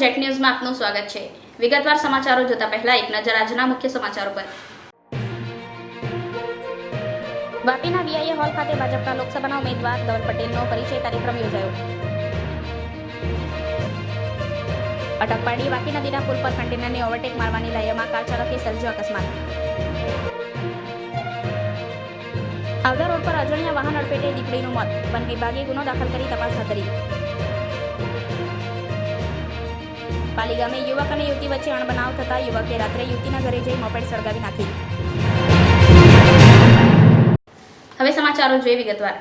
Jet ન્યૂઝમાં આપનું સ્વાગત છે. વિગતવાર સમાચારો જોતા પહેલા એક નજર આજના મુખ્ય સમાચારો પર. વાપીના વીઆઈએ હોલ ખાતે ભાજપના લોકસભાના ઉમેદવાર ધવલ પટેલનો પરિચય કાર્યક્રમ યોજાયો. અટક પાડી વાપી નદીના પુલ પર કન્ટેનરને ઓવરટેક મારવાની લાયામાં કાર ચાલકે સર્જ્યો અકસ્માત. આવધા રોડ પર અજાણ્યા વાહન અડફેટે દીપડીનું મોત. વન વિભાગે ગુનો દાખલ કરી તપાસ હાથ ધરી. પાલી ગામે યુવક અને યુવતી વચ્ચે અણબનાવ થતા યુવકે રાત્રે યુવતીના ઘરે જઈ મોપેડ સળગાવી નાખી. હવે સમાચારો જોઈએ વિગતવાર.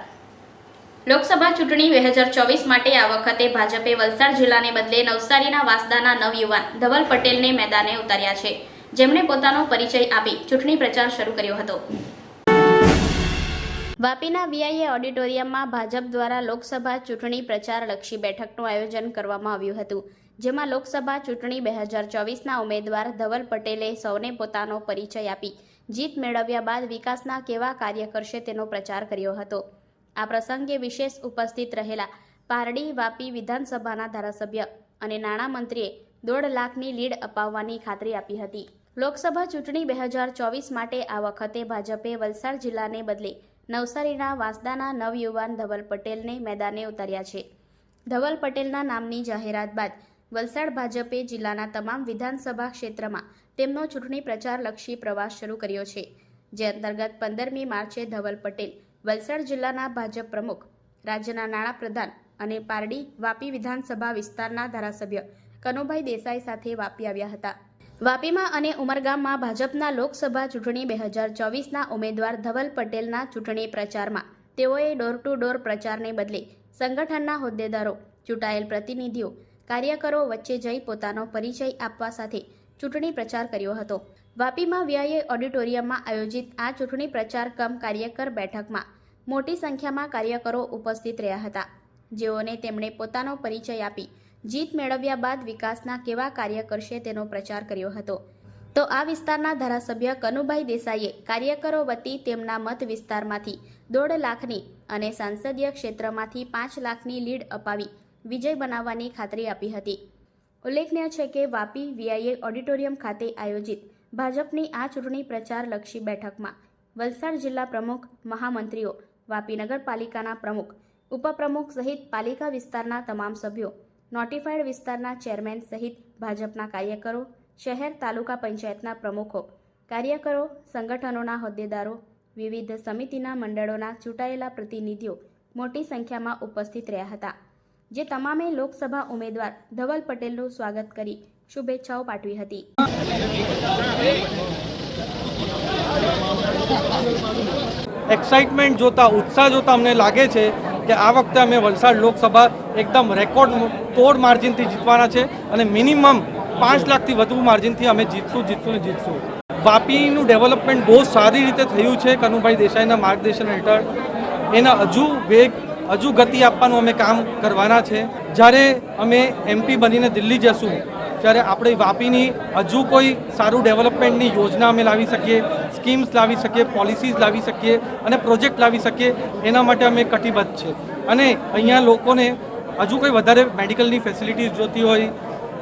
લોકસભા ચૂંટણી બે હજાર ચોવીસ માટે આ વખતે ભાજપે વલસાડ જિલ્લાને બદલે નવસારીના વાસદાના નવયુવાન ધવલ પટેલને મેદાને ઉતાર્યા છે. જેમણે પોતાનો પરિચય આપી ચૂંટણી પ્રચાર શરૂ કર્યો હતો. વાપીના વીઆઈએ ઓડિટોરિયમમાં ભાજપ દ્વારા લોકસભા ચૂંટણી પ્રચારલક્ષી બેઠકનું આયોજન કરવામાં આવ્યું હતું. જેમાં લોકસભા ચૂંટણી બે હજાર ચોવીસના ઉમેદવાર ધવલ પટેલે સૌને પોતાનો પરિચય આપી. જીત મેળવ્યા બાદ વિકાસના કેવા કાર્ય કરશે તેનો પ્રચાર કર્યો હતો. આ પ્રસંગે વિશેષ ઉપસ્થિત રહેલા પારડી વાપી વિધાનસભાના ધારાસભ્ય અને નાણામંત્રીએ દોઢ લાખની લીડ અપાવવાની ખાતરી આપી હતી. લોકસભા ચૂંટણી બે હજાર ચોવીસ માટે આ વખતે ભાજપે વલસાડ જિલ્લાને બદલે નવસારીના વાંસદાના નવયુવાન ધવલ પટેલને મેદાને ઉતાર્યા છે. ધવલ પટેલના નામની જાહેરાત બાદ વલસાડ ભાજપે જિલ્લાના તમામ વિધાનસભા ક્ષેત્રમાં તેમનો ચૂંટણી પ્રચારલક્ષી પ્રવાસ શરૂ કર્યો છે, જે અંતર્ગત પંદરમી માર્ચે ધવલ પટેલ, વલસાડ જિલ્લાના ભાજપ પ્રમુખ, રાજ્યના નાણાપ્રધાન અને પારડી વાપી વિધાનસભા વિસ્તારના ધારાસભ્ય કનુભાઈ દેસાઈ સાથે વાપી આવ્યા હતા. વાપીમાં અને ઉમરગામમાં ભાજપના લોકસભા ચૂંટણી બે હજાર ચોવીસના ઉમેદવાર ધવલ પટેલના ચૂંટણી પ્રચારમાં તેઓએ ડોર ટુ ડોર પ્રચારને બદલે સંગઠનના હોદ્દેદારો, ચૂંટાયેલ પ્રતિનિધિઓ કાર્યકરો વચ્ચે જઈ પોતાનો પરિચય આપવા સાથે ચૂંટણી પ્રચાર કર્યો હતો. વાપીમાં વ્યાયે ઓડિટોરિયમમાં આયોજિત આ ચૂંટણી પ્રચાર કમ કાર્યકર બેઠકમાં મોટી સંખ્યામાં કાર્યકરો ઉપસ્થિત રહ્યા હતા. જેઓને તેમણે પોતાનો પરિચય આપી જીત મેળવ્યા બાદ વિકાસના કેવા કાર્ય કરશે તેનો પ્રચાર કર્યો હતો. તો આ વિસ્તારના ધારાસભ્ય કનુભાઈ દેસાઈએ કાર્યકરો વતી તેમના મત વિસ્તારમાંથી દોઢ લાખની અને સંસદીય ક્ષેત્રમાંથી પાંચ લાખની લીડ અપાવી વિજય બનાવવાની ખાતરી આપી હતી. ઉલ્લેખનીય છે કે વાપી વીઆઈએ ઓડિટોરિયમ ખાતે આયોજિત ભાજપની આ ચૂંટણી પ્રચાર લક્ષી બેઠકમાં વલસાડ જિલ્લા પ્રમુખ મહામંત્રીઓ, વાપી નગરપાલિકાના પ્રમુખ, ઉપપ્રમુખ સહિત પાલિકા વિસ્તારના તમામ સભ્યો નોટિફાઈડ વિસ્તારના ચેરમેન સહિત ભાજપના કાર્યકરો, શહેર તાલુકા પંચાયતના પ્રમુખો, કાર્યકરો, સંગઠનોના હોદ્દેદારો, વિવિધ સમિતિના મંડળોના ચૂંટાયેલા પ્રતિનિધિઓ મોટી સંખ્યામાં ઉપસ્થિત રહ્યા હતા. જે તમામે લોકસભા ઉમેદવાર ધવલ પટેલનું સ્વાગત કરી શુભેચ્છાઓ પાઠવી હતી. એક્સાઇટમેન્ટ જોતા, ઉત્સાહ જોતા અમને લાગે છે કે આ વખતે અમે વલસાડ લોકસભા એકદમ રેકોર્ડ તોડ માર્જિનથી જીતવાના છે અને મિનિમમ પાંચ લાખથી વધુ માર્જિનથી અમે જીતશું જીતશું ને જીતશું. વાપીનું ડેવલપમેન્ટ બહુ સારી રીતે થયું છે, કનુભાઈ દેસાઈના માર્ગદર્શન હેઠળ. એના હજુ વેગ હજુ ગતિ આપવાનું અમે કામ કરવાના છે. જ્યારે અમે એમપી બનીને દિલ્હી જશું, ત્યારે આપણે વાપીની હજુ કોઈ સારું ડેવલપમેન્ટની યોજના અમે લાવી શકીએ, સ્કીમ્સ લાવી શકીએ પોલિસીઝ લાવી શકીએ અને પ્રોજેક્ટ લાવી શકીએ, એના માટે અમે કટિબદ્ધ છે. અને અહીંયા લોકોને હજુ કોઈ વધારે મેડિકલની ફેસિલિટીઝ જોતી હોય,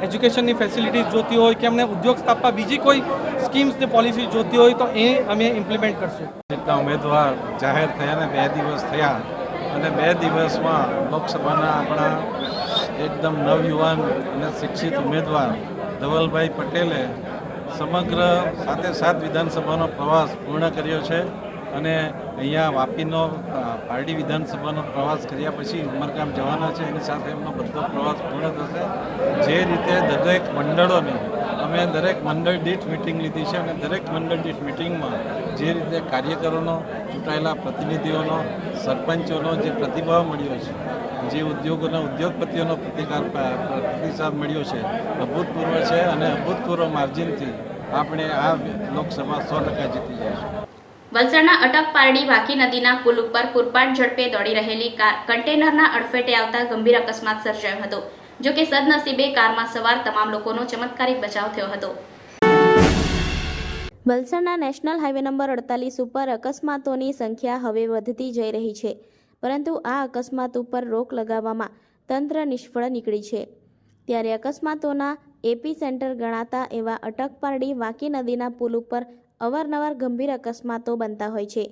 એજ્યુકેશનની ફેસિલિટીઝ જોતી હોય કે અમને ઉદ્યોગ સ્થાપવા બીજી કોઈ સ્કીમ્સની પોલિસી જોતી હોય તો એ અમે ઇમ્પ્લિમેન્ટ કરશું. જેટલા ઉમેદવાર જાહેર થયા ને બે દિવસ થયા અને બે દિવસમાં લોકસભાના આપણા એકદમ નવયુવાન અને શિક્ષિત ઉમેદવાર ધવલભાઈ પટેલે સમગ્ર સાતે સાત વિધાનસભાનો પ્રવાસ પૂર્ણ કર્યો છે અને અહીંયા વાપીનો પારડી વિધાનસભાનો પ્રવાસ કર્યા પછી ઉમરગામ જવાના છે. એની સાથે એમનો બધો પ્રવાસ પૂર્ણ થશે. જે રીતે દરેક મંડળોની, અમે દરેક મંડળ દીઠ મિટિંગ લીધી છે અને દરેક મંડળ દીઠ મિટિંગમાં જે રીતે કાર્યકરોનો ચૂંટાયેલા પ્રતિનિધિઓનો, સરપંચોનો જે પ્રતિભાવ મળ્યો છે, જે ઉદ્યોગોના ઉદ્યોગપતિઓનો પ્રતિકાર પ્રતિસાદ મળ્યો છે, અભૂતપૂર્વ છે અને અભૂતપૂર્વ માર્જિનથી આપણે આ લોકસભા સો ટકા જીતી જઈશું વલસાડના અટક પારડી વાકી નદીના પુલ ઉપર પૂરપાટ ઝડપે દોડી રહેલી કાર કન્ટેનરના અડફેટે આવતા ગંભીર અકસ્માત સર્જાયો હતો જો કે સદનસીબે કારમાં સવાર તમામ લોકોનો ચમત્કારિક બચાવ થયો હતો. વલસાડના નેશનલ હાઈવે નંબર અડતાલીસ ઉપર અકસ્માતોની સંખ્યા હવે વધતી જઈ રહી છે, પરંતુ આ અકસ્માત ઉપર રોક લગાવવામાં તંત્ર નિષ્ફળ નીકળી છે. ત્યારે અકસ્માતોના એપી સેન્ટર ગણાતા એવા અટકપારડી વાકી નદીના પુલ ઉપર અવારનવાર ગંભીર અકસ્માતો બનતા હોય છે.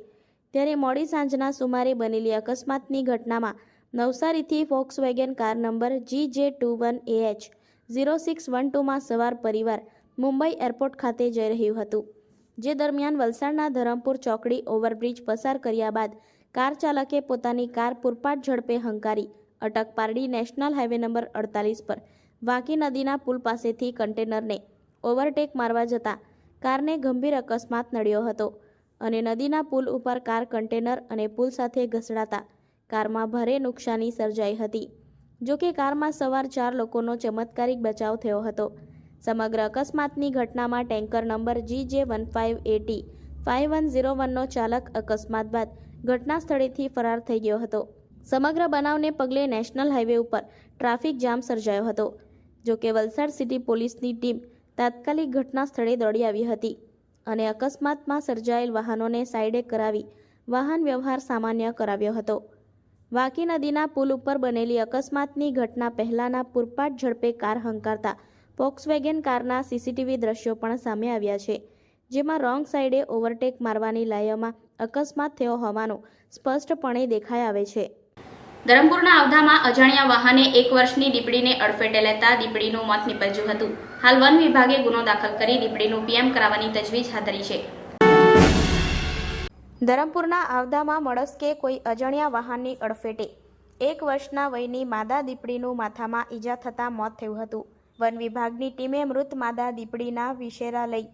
ત્યારે મોડી સાંજના સુમારે બનેલી અકસ્માતની ઘટનામાં નવસારીથી Volkswagen car number G J two one H zero six one ટુમાં સવાર પરિવાર મુંબઈ એરપોર્ટ ખાતે જઈ રહ્યું હતું. જે દરમિયાન વલસાડના ધરમપુર ચોકડી ઓવરબ્રિજ પસાર કર્યા બાદ કાર ચાલકે પોતાની કાર પૂરપાટ ઝડપે હંકારી, અટક પારડી નેશનલ હાઈવે નંબર અડતાલીસ પર વાંકી નદીના પુલ પાસેથી કન્ટેનરને ઓવરટેક મારવા જતાં કારને ગંભીર અકસ્માત નડ્યો હતો અને નદીના પુલ ઉપર કાર કન્ટેનર અને પુલ સાથે ઘસડાતા કારમાં ભારે નુકસાની સર્જાઈ હતી, જોકે કારમાં સવાર ચાર લોકોનો ચમત્કારિક બચાવ થયો હતો. સમગ્ર અકસ્માતની ઘટનામાં tanker number G J one five AT five one zero વનનો ચાલક અકસ્માત બાદ ઘટના સ્થળેથી ફરાર થઈ ગયો હતો. સમગ્ર બનાવને પગલે નેશનલ હાઈવે ઉપર ટ્રાફિક જામ સર્જાયો હતો જોકે વલસાડ સિટી પોલીસની ટીમ તાત્કાલિક ઘટના સ્થળે દોડી આવી હતી અને અકસ્માતમાં સર્જાયેલ વાહનોને સાઈડે કરાવી વાહન વ્યવહાર સામાન્ય કરાવ્યો હતો. વાકી નદીના પુલ ઉપર બનેલી અકસ્માતની ઘટના પહેલાના પૂરપાટ ઝડપે કાર હંકારતા ફોક્સવેગન કારના સીસીટીવી દ્રશ્યો પણ સામે આવ્યા છે જેમાં રોંગ સાઈડે ઓવરટેક મારવાની લાયામાં અકસ્માત થયો હોવાનું સ્પષ્ટપણે દેખાઈ આવે છે. ધરમપુરના આવધામાં અજાણ્યા વાહને એક વર્ષની દીપડીને અડફેટે લેતા દીપડીનું મોત નીપજ્યું હતું. હાલ વન વિભાગે ગુનો દાખલ કરી દીપડીનું પીએમ કરાવવાની તજવીજ હાથ ધરી છે. ધરમપુરના આવદામાં મળસ્કે કોઈ અજાણ્યા વાહનની અડફેટે એક વર્ષના વયની માદા દીપડીનું માથામાં ઈજા થતાં મોત થયું હતું. વન વિભાગની ટીમે મૃત માદા દીપડીના વિશેરા લઈ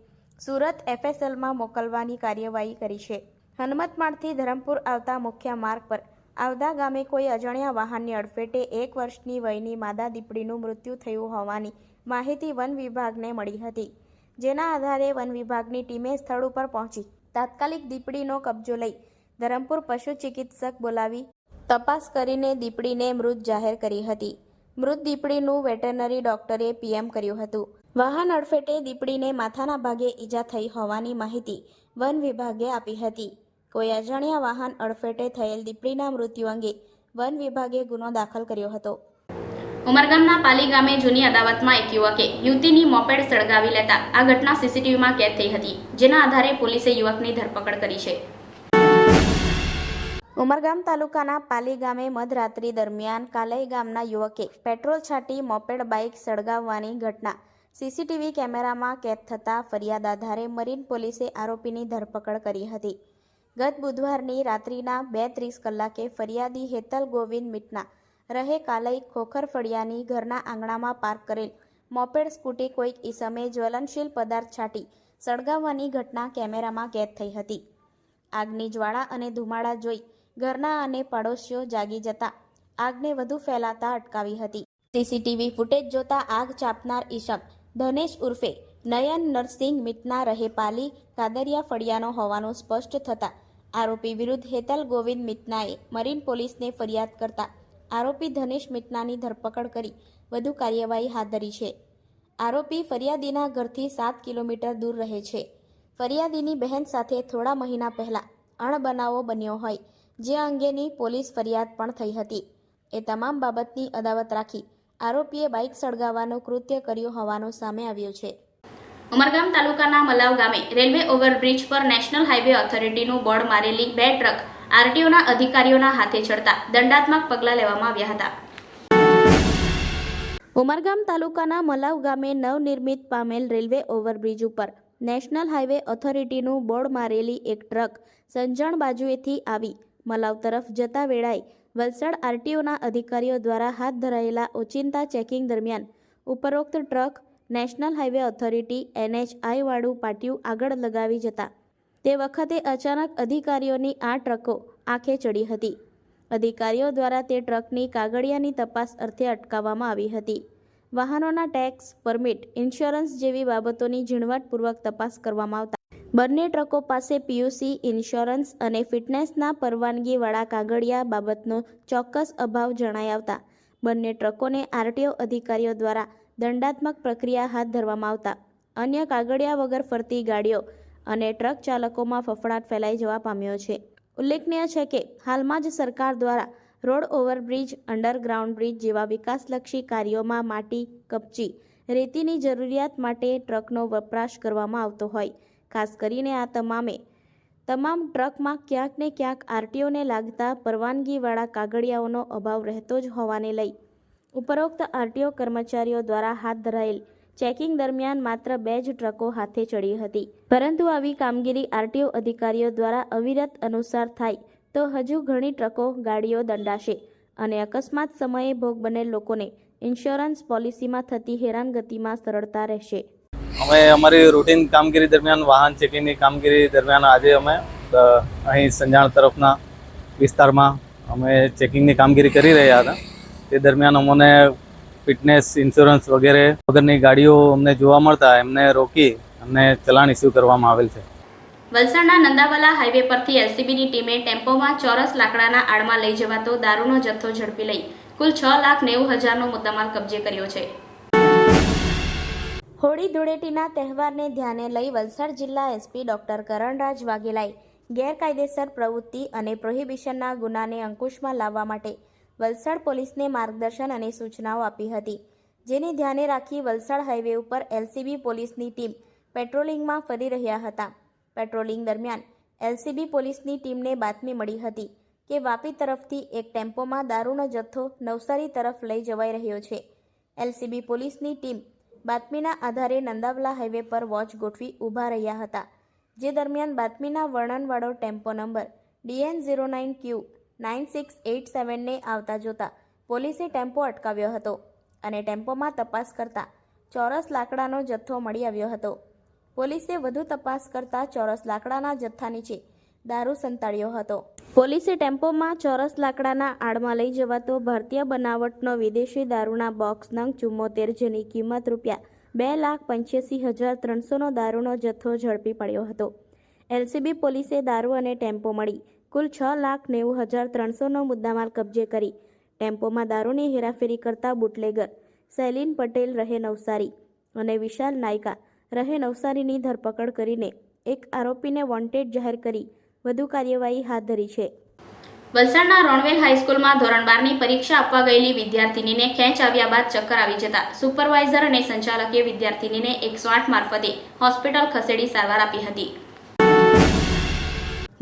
સુરત એફએસએલમાં મોકલવાની કાર્યવાહી કરી છે. હનુમતમાળથી ધરમપુર આવતા મુખ્ય માર્ગ પર આવદા ગામે કોઈ અજાણ્યા વાહનની અડફેટે એક વર્ષની વયની માદા દીપડીનું મૃત્યુ થયું હોવાની માહિતી વન વિભાગને મળી હતી, જેના આધારે વન વિભાગની ટીમે સ્થળ ઉપર પહોંચી તાત્કાલિક દીપડીનો કબજો લઈ ધરમપુર પશુ ચિકિત્સક બોલાવી તપાસ કરીને દીપડીને મૃત જાહેર કરી હતી. મૃત દીપડીનું વેટરનરી ડોક્ટરે પીએમ કર્યું હતું. વાહન અડફેટે દીપડીને માથાના ભાગે ઈજા થઈ હોવાની માહિતી વન વિભાગે આપી હતી. કોઈ અજાણ્યા વાહન અડફેટે થયેલ દીપડીના મૃત્યુ અંગે વન વિભાગે ગુનો દાખલ કર્યો હતો. ઉમરગામના પાલી ગામે જૂની અદાવતમાં એક યુવકે યુવતીની મોપેડ સળગાવી લેતા આ ઘટના સીસીટીવીમાં કેદ થઈ હતી, જેના આધારે પોલીસે યુવકની ધરપકડ કરી છે. ઉમરગામ તાલુકાના પાલી ગામે મધરાત્રિ દરમિયાન કાલઈ ગામના યુવકે પેટ્રોલ છાંટી મોપેડ બાઇક સળગાવવાની ઘટના. સીસીટીવી કેમેરામાં કેદ થતાં ફરિયાદ આધારે મરીન પોલીસે આરોપીની ધરપકડ કરી હતી. ગત બુધવારની રાત્રિના બે ત્રીસ કલાકે ફરિયાદી હેતલ ગોવિંદ મિટના રહે કાલઈ ખોખર ફળિયાની ઘરના આંગણામાં પાર્ક કરેલ મોપેડ સ્કૂટી કોઈક ઈસમે જ્વલનશીલ પદાર્થ છાંટી સળગાવવાની ઘટના કેમેરામાં કેદ થઈ હતી. આગની જ્વાળા અને ધુમાડા જોઈ ઘરના અને પડોશીઓ જાગી જતા આગને વધુ ફેલાતા અટકાવી હતી. સીસીટીવી ફૂટેજ જોતા આગ ચાપનાર ઈશમ ધનેશ ઉર્ફે નયન નરસિંહ મિતના રહેપાલી કાદરિયા ફળિયાનો હોવાનું સ્પષ્ટ થતા આરોપી વિરુદ્ધ હેતલ ગોવિંદ મિતનાએ મરીન પોલીસને ફરિયાદ કરતા આરોપી ધનેશ મિતનાની ધરપકડ કરી વધુ કાર્યવાહી હાથ ધરી છે. આરોપી ફરિયાદીના ઘરથી સાત કિલોમીટર દૂર રહે છે. ફરિયાદીની બહેન સાથે થોડા મહિના પહેલા અણબનાવો બન્યો હોય જે અંગેની પોલીસ ફરિયાદ પણ થઈ હતી. એ તમામ બાબતની અદાવત રાખી આરોપીએ બાઇક સળગાવવાનું કૃત્ય કર્યું હોવાનું સામે આવ્યું છે. ઉમરગામ તાલુકાના મલાવ ગામે રેલવે ઓવરબ્રિજ પર નેશનલ હાઈવે ઓથોરિટીનું બોર્ડ મારેલી બે ટ્રક આરટીઓના અધિકારીઓના હાથે ચડતા દંડાત્મક પગલાં લેવામાં આવ્યા હતા. ઉમરગામ તાલુકાના મલાવ ગામે નવનિર્મિત પામેલ રેલવે ઓવરબ્રિજ ઉપર નેશનલ હાઈવે ઓથોરિટીનું બોર્ડ મારેલી એક ટ્રક સંજણ બાજુએથી આવી મલાવ તરફ જતા વેળાએ વલસાડ આરટીઓના અધિકારીઓ દ્વારા હાથ ધરાયેલા ઓચિંતા ચેકિંગ દરમિયાન ઉપરોક્ત ટ્રક નેશનલ હાઈવે ઓથોરિટી એનએચઆઈવાળું પાટિયું આગળ લગાવી જતા તે વખતે અચાનક અધિકારીઓની આ ટ્રકો આંખે ચડી હતી. અધિકારીઓ દ્વારા તે ટ્રકની કાગળિયાની તપાસ અર્થે અટકાવવામાં આવી હતી. વાહનોના ટેક્સ, પરમિટ, ઇન્સ્યોરન્સ જેવી બાબતોની ઝીણવટપૂર્વક તપાસ કરવામાં આવતા બંને ટ્રકો પાસે પીયુસી, ઇન્સ્યોરન્સ અને ફિટનેસના પરવાનગીવાળા કાગળિયા બાબતનો ચોક્કસ અભાવ જણાઈ આવતા. બંને ટ્રકોને આરટીઓ અધિકારીઓ દ્વારા દંડાત્મક પ્રક્રિયા હાથ ધરવામાં આવતા. અન્ય કાગળિયા વગર ફરતી ગાડીઓ અને ટ્રક ચાલકોમાં ફફડાટ ફેલાઈ જવા પામ્યો છે. ઉલ્લેખનીય છે કે, હાલમાં જ સરકાર દ્વારા રોડ ઓવરબ્રિજ, અંડરગ્રાઉન્ડ બ્રિજ જેવા વિકાસલક્ષી કાર્યોમાં માટી કપચી, રેતીની જરૂરિયાત માટે ટ્રકનો વપરાશ કરવામાં આવતો હોય. ખાસ કરીને આ તમામે. તમામ ટ્રકમાં ક્યાંક ને ક્યાંક આરટીઓને લાગતા પરવાનગીવાળા કાગળિયાઓનો અભાવ રહેતો જ હોવાને લઈ ઉપરોક્ત આરટીઓ કર્મચારીઓ દ્વારા હાથ ધરાયેલ ચેકિંગ દરમિયાન માત્ર બે જ ટ્રકો હાથે ચડી હતી. પરંતુ આવી કામગીરી આરટીઓ અધિકારીઓ દ્વારા અવિરત અનુસાર થાય તો હજુ ઘણી ટ્રકો ગાડીઓ દંડાશે અને અકસ્માત સમયે ભોગ બનેલ લોકોને ઇન્સ્યોરન્સ પોલિસીમાં થતી હેરાનગતિમાં સરળતા રહેશે. અમે અમારી રૂટીન કામગીરી દરમિયાન, વાહન ચેકિંગની કામગીરી દરમિયાન આજે અમે અહીં સંજાણ તરફના વિસ્તારમાં અમે ચેકિંગની કામગીરી કરી રહ્યા હતા. તે દરમિયાન અમને ફિટનેસ ઇન્સ્યોરન્સ વગેરે વગરની ગાડીઓ અમને જોવા મળતા એમને રોકી અને ચલાણ ઇસ્યુ કરવામાં આવેલ છે. વલસાડના નંદાવાલા હાઈવે પરથી એલસીબીની ટીમે ટેમ્પોમાં ચોરસ લાકડાના આડમાં લઈ જવાતો દારૂનો જથ્થો ઝડપી લઈ કુલ છ લાખ નેવું હજારનો મુદ્દામાલ કબજે કર્યો છે. હોળી ધૂળેટીના તહેવારને ધ્યાને લઈ વલસાડ જિલ્લા એસપી ડોક્ટર કરણરાજ વાઘેલાએ ગેરકાયદેસર પ્રવૃત્તિ અને પ્રોહિબિશનના ગુનાને અંકુશમાં લાવવા માટે વલસાડ પોલીસને માર્ગદર્શન અને સૂચનાઓ આપી હતી, જેને ધ્યાને રાખી વલસાડ હાઈવે ઉપર એલસીબી પોલીસની ટીમ પેટ્રોલિંગમાં ફરી રહ્યા હતા. પેટ્રોલિંગ દરમિયાન એલસીબી પોલીસની ટીમને બાતમી મળી હતી કે વાપી તરફથી એક ટેમ્પોમાં દારૂનો જથ્થો નવસારી તરફ લઈ જવાઈ રહ્યો છે. એલસીબી પોલીસની ટીમ બાતમીના આધારે નંદાવલા હાઈવે પર વોચ ગોઠવી ઊભા રહ્યા હતા, જે દરમિયાન બાતમીના વર્ણનવાળો tempo number DN zero nine Q nine six eight સેવનને આવતા જોતા પોલીસે ટેમ્પો અટકાવ્યો હતો અને ટેમ્પોમાં તપાસ કરતા ચોરસ લાકડાનો જથ્થો મળી આવ્યો હતો. પોલીસે વધુ તપાસ કરતા ચોરસ લાકડાના જથ્થા નીચે દારૂ સંતાડ્યો હતો. પોલીસે ટેમ્પોમાં ચોરસ લાકડાના આડમાં લઈ જવાતો ભારતીય બનાવટનો વિદેશી દારૂના બોક્સ નંગ ચુમ્મોતેર જેની કિંમત રૂપિયા બે લાખ પંચ્યાસી હજાર ત્રણસોનો દારૂનો જથ્થો ઝડપી પડ્યો હતો. એલસીબી પોલીસે દારૂ અને ટેમ્પો મળી કુલ છ લાખ નેવું હજાર ત્રણસોનો મુદ્દામાલ કબજે કરી. ટેમ્પોમાં દારૂની હેરાફેરી કરતા બુટલેગર સૈલીન પટેલ રહે નવસારી અને વિશાલ નાયકા રહે નવસારીની ધરપકડ કરીને એક આરોપીને વોન્ટેડ જાહેર કરી વધુ કાર્યવાહી હાથ ધરી છે. વલસાડના રોણવેલ હાઈસ્કૂલમાં ધોરણ બારની પરીક્ષા આપવા ગયેલી વિદ્યાર્થિનીને ખેંચ આવ્યા બાદ ચક્કર આવી જતા સુપરવાઇઝર અને સંચાલકે વિદ્યાર્થિનીને એકસો આઠ મારફતે હોસ્પિટલ ખસેડી સારવાર આપી હતી.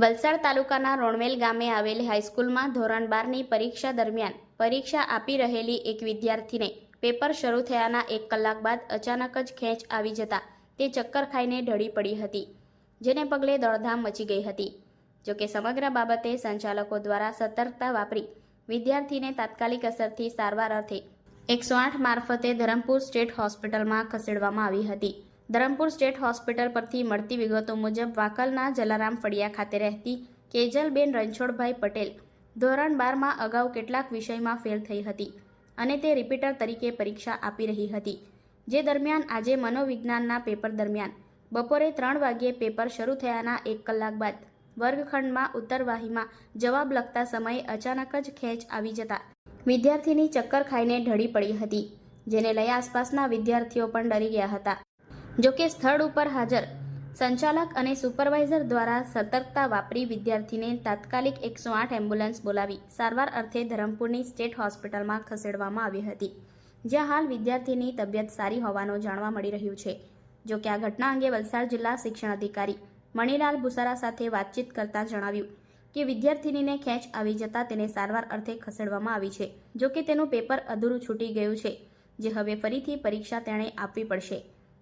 વલસાડ તાલુકાના રોણવેલ ગામે આવેલી હાઈસ્કૂલમાં ધોરણ બારની પરીક્ષા દરમિયાન પરીક્ષા આપી રહેલી એક વિદ્યાર્થીને પેપર શરૂ થયાના એક કલાક બાદ અચાનક જ ખેંચ આવી જતા તે ચક્કર ખાઈને ઢળી પડી હતી, જેને પગલે દોડધામ મચી ગઈ હતી. જોકે સમગ્ર બાબતે સંચાલકો દ્વારા સતર્કતા વાપરી વિદ્યાર્થીને તાત્કાલિક અસરથી સારવાર અર્થે એકસો આઠ મારફતે ધરમપુર સ્ટેટ હોસ્પિટલમાં ખસેડવામાં આવી હતી. ધરમપુર સ્ટેટ હોસ્પિટલ પરથી મળતી વિગતો મુજબ વાકલના જલારામ ફળિયા ખાતે રહેતી કેજલબેન રણછોડભાઈ પટેલ ધોરણ બારમાં અગાઉ કેટલાક વિષયમાં ફેલ થઈ હતી અને તે રિપીટર તરીકે પરીક્ષા આપી રહી હતી. જે દરમિયાન આજે મનોવિજ્ઞાનના પેપર દરમિયાન બપોરે ત્રણ વાગ્યે પેપર શરૂ થયાના એક કલાક બાદ વર્ગખંડમાં ઉત્તરવાહીમાં જવાબ લખતા સમયે અચાનક જ ખેંચ આવી જતા. વિદ્યાર્થીની ચક્કર ખાઈને ઢળી પડી હતી, જેને લઈ આસપાસના વિદ્યાર્થીઓ પણ ડરી ગયા હતા. જોકે સ્થળ ઉપર હાજર સંચાલક અને સુપરવાઇઝર દ્વારા સતર્કતા વાપરી વિદ્યાર્થીને તાત્કાલિક એકસો આઠ એમ્બ્યુલન્સ બોલાવી સારવાર અર્થે ધરમપુરની સ્ટેટ હોસ્પિટલમાં ખસેડવામાં આવી હતી. જ્યાં હાલ વિદ્યાર્થીની તબિયત સારી હોવાનું જાણવા મળી રહ્યું છે, જો કે આ ઘટના અંગે વલસાડ જિલ્લા શિક્ષણ અધિકારી મણિલાલ ભુસારા સાથે વાતચીત કરતા જણાવ્યું કે વિદ્યાર્થીનીને ખેંચ આવી જતા તેને સારવાર અર્થે ખસેડવામાં આવી છે, જો કે તેનું પેપર અધૂરું છૂટી ગયું છે, જે હવે ફરીથી પરીક્ષા તેણે આપવી પડશે.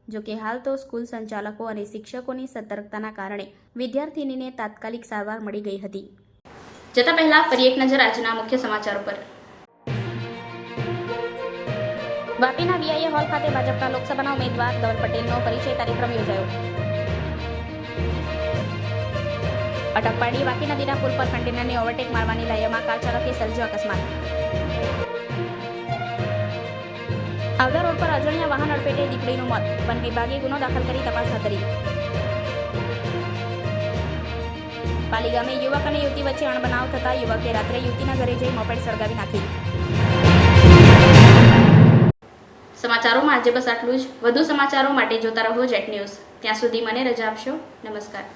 જો કે હાલ તો સ્કૂલ સંચાલકો અને શિક્ષકોની સતર્કતાના કારણે વિદ્યાર્થીનીને તાત્કાલિક સારવાર મળી ગઈ હતી. જતા પહેલા ફરી એક નજર આજના મુખ્ય સમાચારો પર. વાપીના વીઆઈએ હોલ ખાતે ભાજપના લોકસભાના ઉમેદવાર ધવલ પટેલનો પરિચય કાર્યક્રમ યોજાયો. અટક વાકી નદીના પુલ પર કન્ટેનરને ઓવરટેક મારવાની લયમાં કાર ચાલકે સર્જ્યો અકસ્માત. આવતા રોડ પર અજાણ્યા વાહન અડફેટે દીપડીનું મોત. વન વિભાગે ગુનો દાખલ કરી તપાસ હાથ ધરી. પાલી યુવક અને યુવતી વચ્ચે અણબનાવ થતા યુવકે રાત્રે યુવતીના ઘરે જઈ મોપેડ સળગાવી નાખી. સમાચારોમાં આજે બસ આટલું જ. વધુ સમાચારો માટે જોતા રહો જેટ ન્યૂઝ. ત્યાં સુધી મને રજા આપશો. નમસ્કાર.